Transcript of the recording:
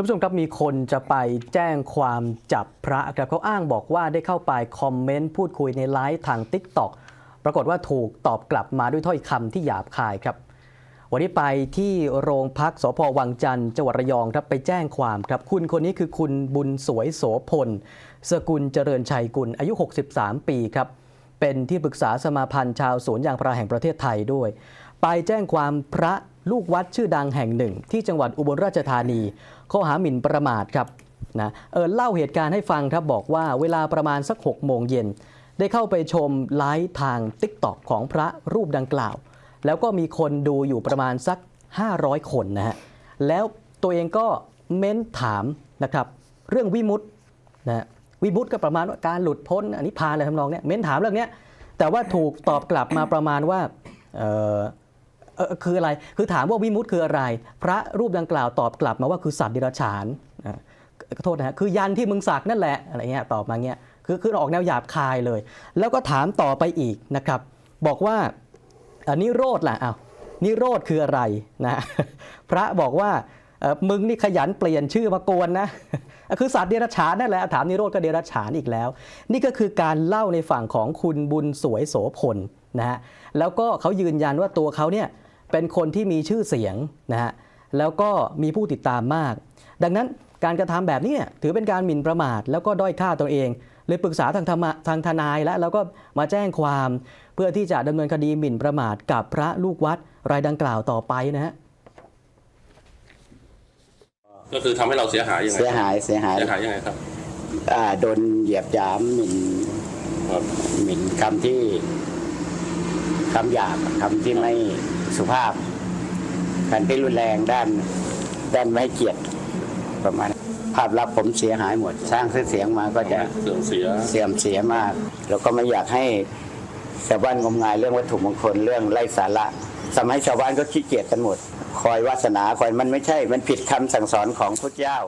านผู้ชมครับมีคนจะไปแจ้งความจับพระครับเขาอ้างบอกว่าได้เข้าไปคอมเมนต์พูดคุยในไลฟ์ทาง t ิ k t o k ปรากฏว่าถูกตอบกลับมาด้วยถ้อยคำที่หยาบคายครับ วันนี้ไปที่โรงพักสพวังจันทร์จังหวัดระยองครับไปแจ้งความครับ คุณคนนี้คือคุณบุญสวยโสพล สกุลเจริญชัยกุลอายุ 63 ปีครับ เป็นที่ปรึกษาสมาพันธ์ชาวสวนยางพาราแห่งประเทศไทยด้วย ไปแจ้งความพระ ลูกวัดชื่อดังแห่งหนึ่ง ที่จังหวัดอุบลราชธานี ข้อหาหมิ่นประมาทครับนะเออเล่าเหตุการณ์ให้ฟังครับบอกว่าเวลาประมาณสัก6โมงเย็นได้เข้าไปชมไลฟ์ทาง t ิ k t o k ของพระรูปดังกล่าว แล้วก็มีคนดูอยู่ประมาณสัก 500 คนนะฮะแล้วตัวเองก็เม้นถามนะครับเรื่องวิมุตนะฮะวิมุตก็ประมาณว่าการหลุดพ้นอันนี้พานอะไรทำนองเนี้ยเม้นถามเรื่องเนี้ยแต่ว่าถูกตอบกลับมาประมาณว่าเออ คืออะไร คือถามว่าวิมุตติคืออะไร พระรูปดังกล่าวตอบกลับมาว่าคือสัตว์เดรัจฉานขอโทษนะฮะคือยันที่มึงสักนั่นแหละอะไรเงี้ยตอบมาเงี้ยคือคือออกแนวหยาบคายเลย แล้วก็ถามต่อไปอีกนะครับ บอกว่าอันนี้โรดล่ะอ้าวนิโรธคืออะไรนะพระบอกว่ามึงนี่ขยันเปลี่ยนชื่อมาโกนนะคือสัตว์เดรัจฉานนั่นแหละถามนิโรธก็เดรัจฉานอีกแล้ว นี่ก็คือการเล่าในฝั่งของคุณบุญสวยโสพลนะฮะแล้วก็เขายืนยันว่าตัวเขาเนี่ย เป็นคนที่มีชื่อเสียงนะฮะแล้วก็มีผู้ติดตามมาก ดังนั้นการกระทำแบบนี้เนี่ยถือเป็นการหมิ่นประมาท แล้วก็ด้อยค่าตัวเอง เลยปรึกษาทางธรรมะทางทนายแล้วแล้วก็มาแจ้งความเพื่อที่จะดำเนินคดีหมิ่นประมาทกับพระลูกวัดรายดังกล่าวต่อไปนะฮะก็คือทำให้เราเสียหายยังไงเสียหายเสียหายเสียหายยังไงครับอ่าโดนเหยียบหยามหมิ่นครับหมิ่นคำที่คำหยาบคำที่ไม่ สุภาพคำที่รุนแรงด้านด้านไม่ให้เกียรติประมาณนั้นภาพลักษณ์ผมเสียหายหมด สร้างชื่อเสียงมาก็จะเสื่อมเสียเสื่อมเสียมาก แล้วก็ไม่อยากให้ชาวบ้านงมงายเรื่องวัตถุมงคลเรื่องไร้สาระสมัยชาวบ้านก็ขี้เกียจกันหมด คอยวาสนาคอยมันไม่ใช่ มันผิดคำสั่งสอนของพระเจ้า